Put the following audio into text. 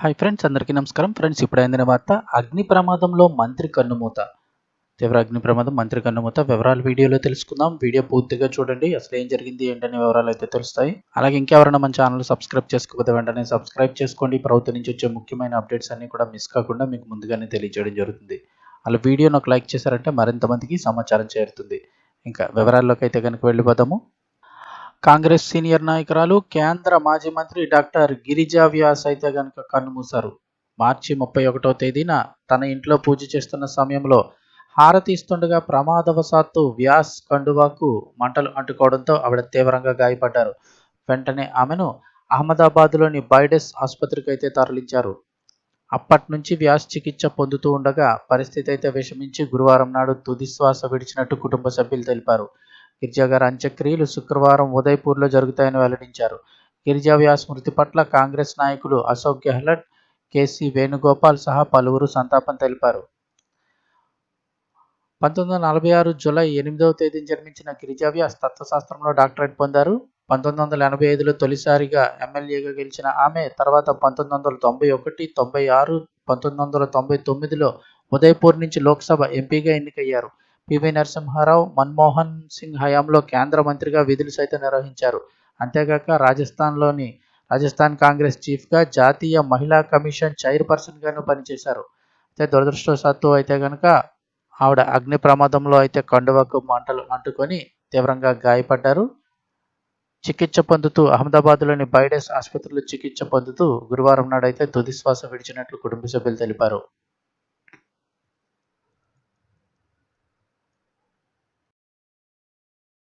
Hi friends అందరికీ నమస్కారం. Friends ఇప్పుడు అందిన వార్త అగ్ని ప్రమాదంలో మంత్రి కన్నుమూత. తీవ్ర అగ్ని ప్రమాదం మంత్రి కన్నుమూత వివరాలు వీడియోలో తెలుసుకుందాం. వీడియో పూర్తిగా చూడండి. అసలు ఏం జరిగింది ఏంటనే వివరాలు అయితే తెలుస్తాయి. అలాగే ఇంకెవరైనా మన ఛానల్ సబ్స్క్రైబ్ చేసుకోకపోతే వెంటనే సబ్స్క్రైబ్ చేసుకోండి. ప్రభుత్వం నుంచి వచ్చే ముఖ్యమైన అప్డేట్స్ అన్ని కూడా మిస్ కాకుండా మీకు ముందుగానే తెలియజేయడం జరుగుతుంది. అలా వీడియో నాకు లైక్ చేశారంటే మరింత మందికి సమాచారం చేరుతుంది. ఇంకా వివరాల్లోకి అయితే కనుక వెళ్ళిపోదాము. కాంగ్రెస్ సీనియర్ నాయకురాలు కేంద్ర మాజీ మంత్రి డాక్టర్ గిరిజా వ్యాస్ అయితే కనుక కన్నుమూశారు మార్చి ముప్పై ఒకటో తేదీన తన ఇంట్లో పూజ చేస్తున్న సమయంలో హారతి ఇస్తుండగా ప్రమాదవశాత్తు వ్యాస్ కండువాకు మంటలు అంటుకోవడంతో ఆవిడ తీవ్రంగా గాయపడ్డారు. వెంటనే ఆమెను అహ్మదాబాద్లోని బైడెస్ ఆసుపత్రికి అయితే తరలించారు. అప్పటి నుంచి వ్యాస్ చికిత్స పొందుతూ ఉండగా పరిస్థితి అయితే విషమించి గురువారం నాడు తుది శ్వాస విడిచినట్టు కుటుంబ సభ్యులు తెలిపారు. గిరిజా గారి అంత్యక్రియలు శుక్రవారం ఉదయపూర్లో జరుగుతాయని వెల్లడించారు. గిరిజా వ్యాస్ మృతి పట్ల కాంగ్రెస్ నాయకులు అశోక్ గెహ్లట్ కేసీ వేణుగోపాల్ సహా పలువురు సంతాపం తెలిపారు. పంతొమ్మిది వందల నలభై ఆరు జూలై ఎనిమిదవ తేదీన జన్మించిన గిరిజా వ్యాస్ తత్వశాస్త్రంలో డాక్టరేట్ పొందారు. పంతొమ్మిది వందల ఎనభై ఐదులో తొలిసారిగా ఎమ్మెల్యేగా గెలిచిన ఆమె తర్వాత పంతొమ్మిది వందల తొంభై ఒకటి తొంభై ఆరు పంతొమ్మిది వందల తొంభై తొమ్మిదిలో ఉదయపూర్ నుంచి లోక్సభ ఎంపీగా ఎన్నికయ్యారు. పివి నరసింహారావు మన్మోహన్ సింగ్ హయాంలో కేంద్ర మంత్రిగా విధులు సైతం నిర్వహించారు. అంతేగాక రాజస్థాన్లోని రాజస్థాన్ కాంగ్రెస్ చీఫ్గా జాతీయ మహిళా కమిషన్ చైర్పర్సన్గాను పనిచేశారు. అయితే దురదృష్టవశాత్తు అయితే కనుక ఆవిడ అగ్ని ప్రమాదంలో అయితే కండువకు మంటలు అంటుకొని తీవ్రంగా గాయపడ్డారు. చికిత్స పొందుతూ అహ్మదాబాద్లోని బైడెస్ ఆసుపత్రిలో చికిత్స పొందుతూ గురువారం నాడైతే తుది శ్వాస విడిచినట్లు కుటుంబ సభ్యులు తెలిపారు.